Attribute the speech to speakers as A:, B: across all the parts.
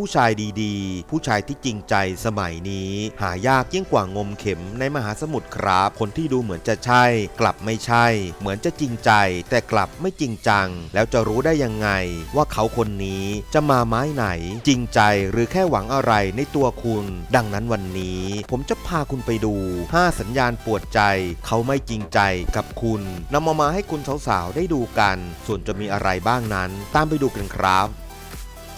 A: ผู้ชายดีๆ ผู้ชายที่จริงใจสมัยนี้ หายากยิ่งกว่างมเข็มในมหาสมุทรครับ คนที่ดูเหมือนจะใช่ กลับไม่ใช่ เหมือนจะจริงใจ แต่กลับไม่จริงจัง แล้วจะรู้ได้ยังไง ว่าเขาคนนี้จะมาไม้ไหน จริงใจหรือแค่หวังอะไรในตัวคุณ ดังนั้นวันนี้ ผมจะพาคุณไปดู 5 สัญญาณปวดใจ เขาไม่จริงใจกับคุณนำมามาให้คุณสาวๆได้ดูกัน ส่วนจะมีอะไรบ้างนั้น ตามไปดูกันครับ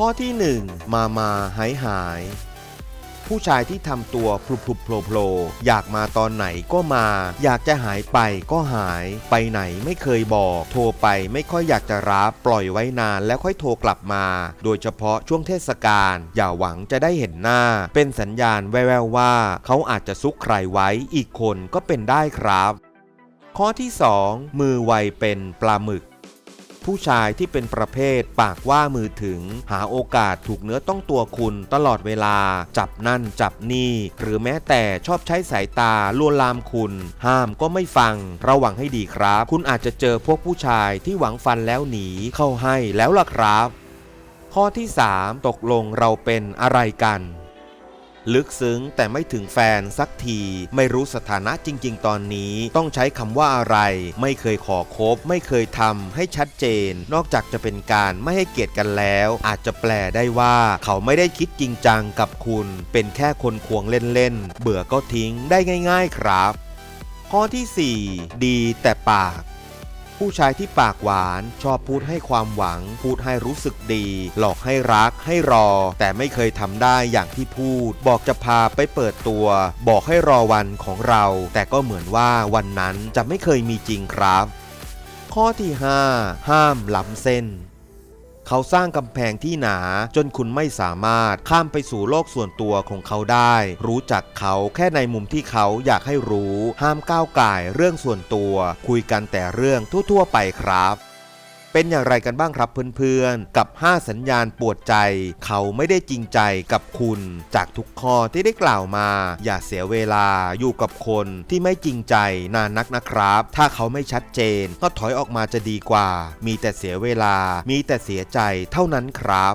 A: ข้อที่ 1 มามาหายหาย ผู้ชายที่ทำตัวพลุบพลุบโผล่โผล่อยากมาตอนไหนก็มา อยากจะหายไปก็หาย ไปไหนไม่เคยบอก โทรไปไม่ค่อยอยากจะรับ ปล่อยไว้นานแล้วค่อยโทรกลับมา โดยเฉพาะช่วงเทศกาลอย่าหวังจะได้เห็นหน้า เป็นสัญญาณแววๆว่า เขาอาจจะซุกใครไว้อีกคนก็เป็นได้ครับ ข้อที่ 2 มือไวเป็นปลาหมึก ผู้ชายที่เป็นประเภท ปากว่ามือถึง หาโอกาสถูกเนื้อต้องตัวคุณตลอดเวลา จับนั่นจับนี่ หรือแม้แต่ชอบใช้สายตาลวนลามคุณ ห้ามก็ไม่ฟัง ระวังให้ดีครับ คุณอาจจะเจอพวกผู้ชายที่หวังฟันแล้วหนีเข้าให้แล้วล่ะครับ ข้อที่ 3 ตกลงเราเป็นอะไรกัน ลึกซึ้งแต่ไม่ถึงแฟนสักที ไม่รู้สถานะจริง ๆ ตอนนี้ต้องใช้คำว่าอะไร ไม่เคยขอคบ ไม่เคยทำให้ชัดเจน นอกจากจะเป็นการไม่ให้เกียรติกันแล้ว อาจจะแปลได้ว่าเขาไม่ได้คิดจริงจังกับคุณ เป็นแค่คนควงเล่นๆเบื่อก็ทิ้งได้ง่าย ๆ ครับ ข้อที่ 4 ดีแต่ปาก ผู้ชายที่ปากหวานชอบพูดให้ความหวัง พูดให้รู้สึกดี หลอกให้รักให้รอ แต่ไม่เคยทำได้อย่างที่พูด บอกจะพาไปเปิดตัว บอกให้รอวันของเรา แต่ก็เหมือนว่าวันนั้นจะไม่เคยมีจริงครับ ข้อที่ 5 ห้ามล้ำเส้น เขาสร้างกำแพงที่หนาจนคุณไม่สามารถข้ามไปสู่โลกส่วนตัวของเขาได้ รู้จักเขาแค่ในมุมที่เขาอยากให้รู้ ห้ามก้าวไก่เรื่องส่วนตัว คุยกันแต่เรื่องทั่ว ๆ ไปครับ เป็นอย่างไรกันบ้างครับเพื่อนๆ กับ 5 สัญญาณปวดใจ เขาไม่ได้จริงใจกับคุณ จากทุกข้อที่ได้กล่าวมา อย่าเสียเวลาอยู่กับคนที่ไม่จริงใจนานนักนะครับ ถ้าเขาไม่ชัดเจน ก็ถอยออกมาจะดีกว่า มีแต่เสียเวลา มีแต่เสียใจเท่านั้นครับ